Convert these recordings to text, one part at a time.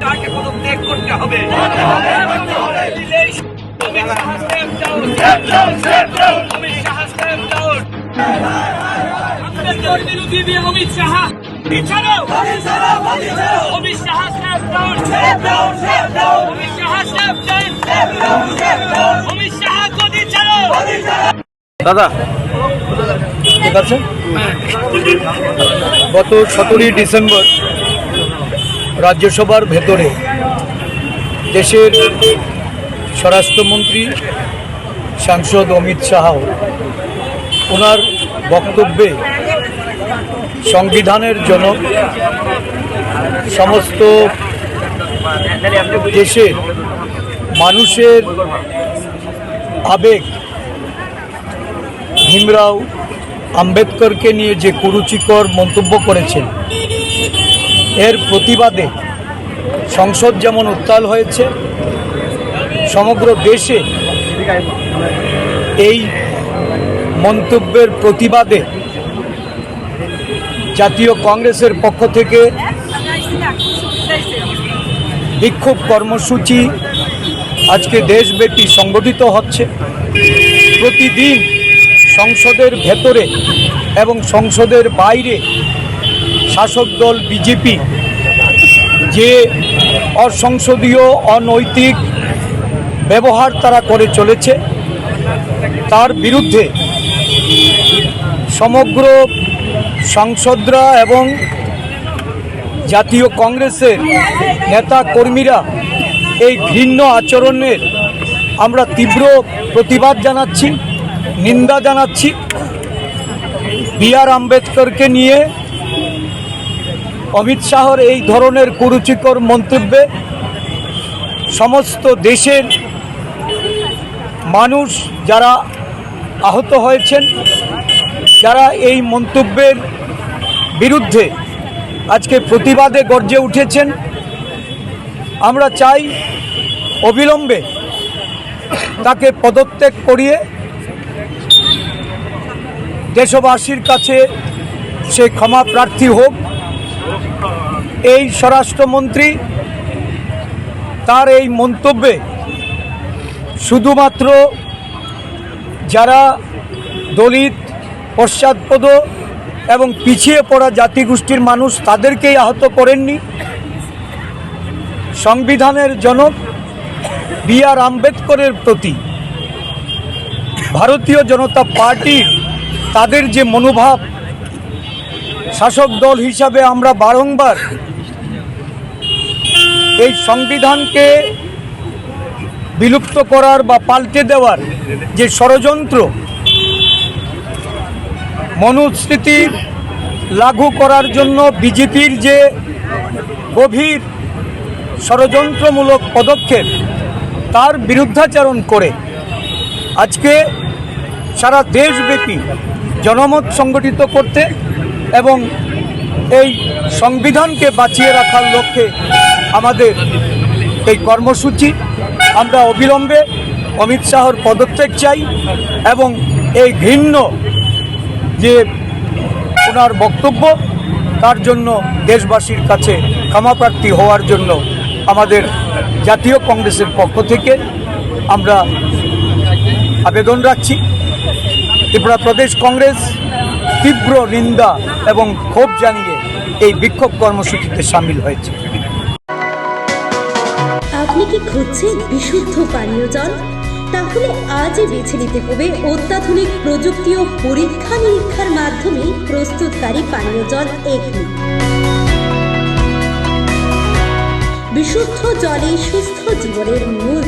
তাকে পদত্যাগ করতে হবে বিরোধী অমিত শাহ। পিছানো দাদা? ঠিক আছে গত সতেরোই ডিসেম্বর রাজ্যসভার ভেতরে দেশের স্বরাষ্ট্রমন্ত্রী সাংসদ অমিত শাহ ওনার বক্তব্যে সংবিধানের জনক সমস্ত দেশের মানুষের আবেগ ভীমরাও আম্বেদকরকে নিয়ে যে কুরুচিকর মন্তব্য করেছেন, এর প্রতিবাদে সংসদ যেমন উত্তাল হয়েছে, সমগ্র দেশে এই মন্তব্যের প্রতিবাদে জাতীয় কংগ্রেসের পক্ষ থেকে বিক্ষোভ কর্মসূচি আজকে দেশব্যাপী সংগঠিত হচ্ছে। প্রতিদিন সংসদের ভেতরে এবং সংসদের বাইরে শাসক দল বিজেপি যে অসংসদীয়, অনৈতিক ব্যবহার তারা করে চলেছে, তার বিরুদ্ধে সমগ্র সাংসদরা এবং জাতীয় কংগ্রেসের নেতা কর্মীরা এই ঘৃণ্য আচরণের আমরা তীব্র প্রতিবাদ জানাচ্ছি। নিন্দা জানাচ্ছি বি আর আম্বেদকরকে নিয়ে। অমিত শাহর এই ধরনের কুরুচিকর মন্তব্যে সমস্ত দেশের মানুষ যারা আহত হয়েছেন, যারা এই মন্তব্যের বিরুদ্ধে আজকে প্রতিবাদে গর্জে উঠেছেন, আমরা চাই অবিলম্বে তাকে পদত্যাগ করিয়ে দেশবাসীর কাছে সে ক্ষমা প্রার্থী হোক। এই স্বরাষ্ট্রমন্ত্রী তার এই মন্তব্যে শুধুমাত্র যারা দলিত, পশ্চাৎপদ এবং পিছিয়ে পড়া জাতিগোষ্ঠীর মানুষ তাদেরকেই আহত করেননি। সংবিধানের জনক বি আর আম্বেদকরের প্রতি ভারতীয় জনতা পার্টির তাদের যে মনোভাব, শাসক দল হিসাবে আমরা বারংবার এই সংবিধানকে বিলুপ্ত করার বা পাল্টে দেওয়ার যে ষড়যন্ত্র মনুস্মৃতি লাগু করার জন্য বিজেপির যে গভীর ষড়যন্ত্রমূলক পদক্ষেপ, তার বিরুদ্ধাচরণ করে আজকে সারা দেশব্যাপী জনমত সংগঠিত করতে এবং এই সংবিধানকে বাঁচিয়ে রাখার লক্ষ্যে আমাদের এই কর্মসূচি। আমরা অবিলম্বে অমিত শাহর পদত্যাগ চাই এবং এই ঘৃণ্য যে ওনার বক্তব্য, তার জন্য দেশবাসীর কাছে ক্ষমাপ্রার্থী হওয়ার জন্য আমাদের জাতীয় কংগ্রেসের পক্ষ থেকে আমরা আবেদন রাখছি। ত্রিপুরা প্রদেশ কংগ্রেস তীব্র নিন্দা এবং ক্ষোভ জানিয়ে এই বিক্ষোভ কর্মসূচিতে সামিল হয়েছে। আপনি কি খুঁজছেন বিশুদ্ধ পানীয় জল? তাহলে আজই বেছে নিতে হবে অত্যাধুনিক প্রযুক্তি ও পরীক্ষা নিরীক্ষার মাধ্যমে প্রস্তুতকারী পানীয় জল এগনি। বিশুদ্ধ জলে সুস্থ জীবনের মূল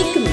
একমি